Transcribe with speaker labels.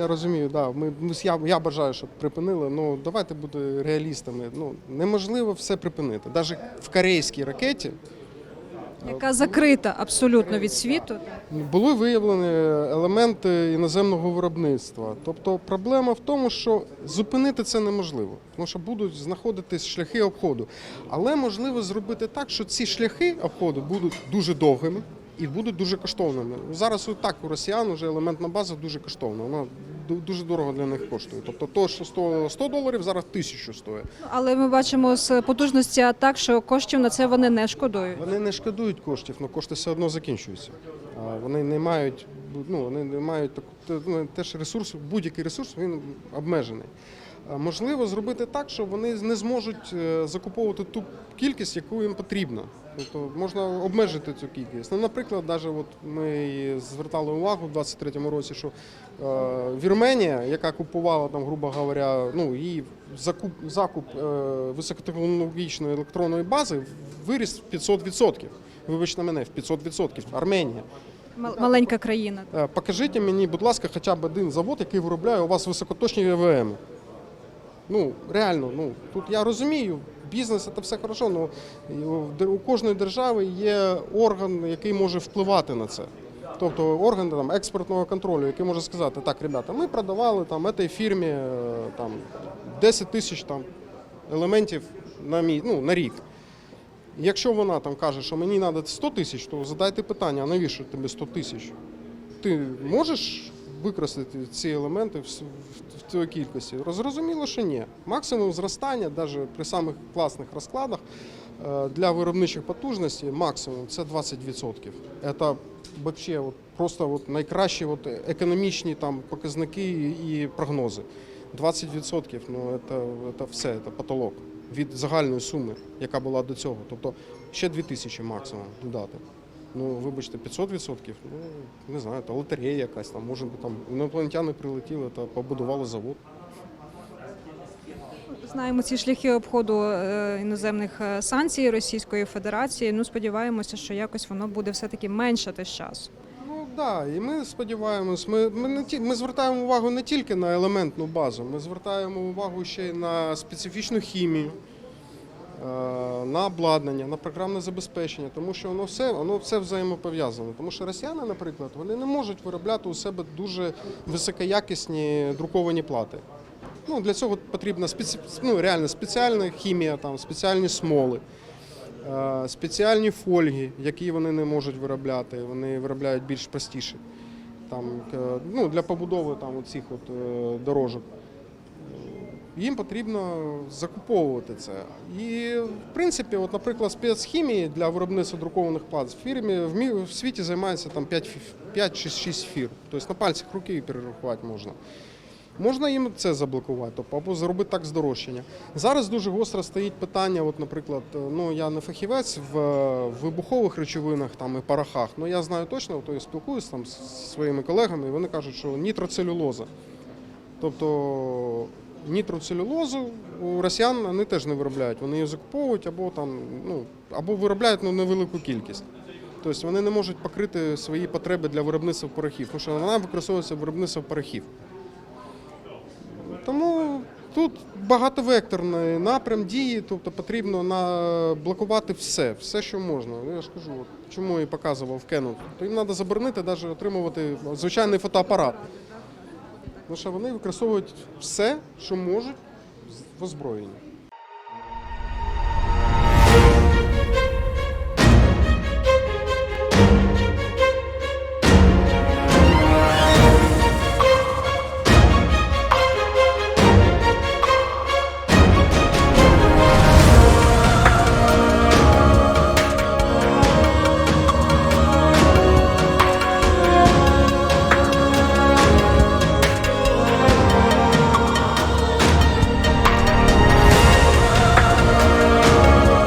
Speaker 1: я розумію, да. Ми, я, я бажаю, щоб припинили. Ну давайте бути реалістами. Ну неможливо все припинити. Навіть в корейській ракеті
Speaker 2: яка закрита абсолютно від світу.
Speaker 1: були виявлені елементи іноземного виробництва. Тобто проблема в тому, що зупинити це неможливо, тому що будуть знаходитись шляхи обходу. Але можливо зробити так, що ці шляхи обходу будуть дуже довгими. І будуть дуже коштовними. Зараз і так у росіян вже елементна база дуже коштовна. Вона дуже дорого для них коштує. Тобто то, що стоїло 100 доларів, зараз 1000 стоїть.
Speaker 2: Але ми бачимо з потужності атак, що коштів на це вони не шкодують.
Speaker 1: Вони не шкодують коштів, але кошти все одно закінчуються. Вони не мають, ну вони не мають так- ну, теж ресурс, будь-який ресурс він обмежений. Можливо зробити так, що вони не зможуть е, закуповувати ту кількість, яку їм потрібно. Тобто можна обмежити цю кількість. Ну, наприклад, навіть от ми звертали увагу в 23-му році, що е, Вірменія, яка купувала там, грубо говоря, ну її закуп закуп е, високотехнологічної електронної бази виріс в 500%. Вибачте мене, в 500%. Арменія.
Speaker 2: Мал- Маленька країна.
Speaker 1: Е, Покажіть мені, будь ласка, хоча б один завод, який виробляє у вас високоточні ЕВМ. Ну, реально, ну тут я розумію, бізнес це все хорошо, але у кожної держави є орган, який може впливати на це. Тобто орган там, експортного контролю, який може сказати, так, ребята, ми продавали там цій фірмі е, там, 10 тисяч елементів на, мій, ну, на рік. Якщо вона там каже, що мені треба 100 тисяч, то задайте питання, а навіщо тобі 100 тисяч? Ти можеш використати ці елементи в, цій кількості? Зрозуміло, що ні. Максимум зростання, навіть при самих класних розкладах е, для виробничих потужностей, максимум це 20%. Це вообще просто от найкращі от, економічні там, показники і прогнози. 20% ну, це, це все, це потолок від загальної суми, яка була до цього. Тобто ще 2000 максимум додати. Ну, вибачте, 500%, ну не знаю, та лотерея якась там, може там інопланетяни прилетіли та побудували завод.
Speaker 2: Знаємо ці шляхи обходу е, іноземних е, санкцій Російської Федерації. Ну сподіваємося, що якось воно буде все таки меншати з часу.
Speaker 1: Ну так, да, і ми сподіваємось, ми, ми, не ті, ми звертаємо увагу не тільки на елементну базу, ми звертаємо увагу ще й на специфічну хімію, на обладнання, на програмне забезпечення, тому що воно все, воно все взаємопов'язане. Тому що росіяни, наприклад, вони не можуть виробляти у себе дуже високоякісні друковані плати. Ну, для цього потрібна спеці... ну, реально спеціальна хімія, там, спеціальні смоли. Е, спеціальні фольги, які вони не можуть виробляти, вони виробляють більш простіше. Там, е, ну, для побудови там, цих от, е, дорожок. Їм потрібно закуповувати це. І, в принципі, от, наприклад, спецхімії для виробництва друкованих плат в фірмі в, світі займається там 5, 5 чи 6 фірм. Тобто на пальцях руки перерахувати можна. Можна їм це заблокувати, тобто або зробити так здорожчання. Зараз дуже гостро стоїть питання. От, наприклад, е, ну я не фахівець в е, вибухових речовинах там і порохах. Ну я знаю точно, то я спілкуюся там з своїми колегами, і вони кажуть, що нітроцелюлоза. Тобто нітроцелюлозу у росіян вони теж не виробляють. Вони її закуповують або там, ну або виробляють ну, невелику кількість. Тобто вони не можуть покрити свої потреби для виробництва порохів, тому що вона використовується в виробництві порохів. Тому тут багатовекторний напрям дії, тобто потрібно на блокувати все, все, що можна. Ну, Я ж кажу, от, чому я показував Canon. То їм треба заборонити навіть отримувати звичайний фотоапарат. Тому що вони використовують все, що можуть в озброєнні.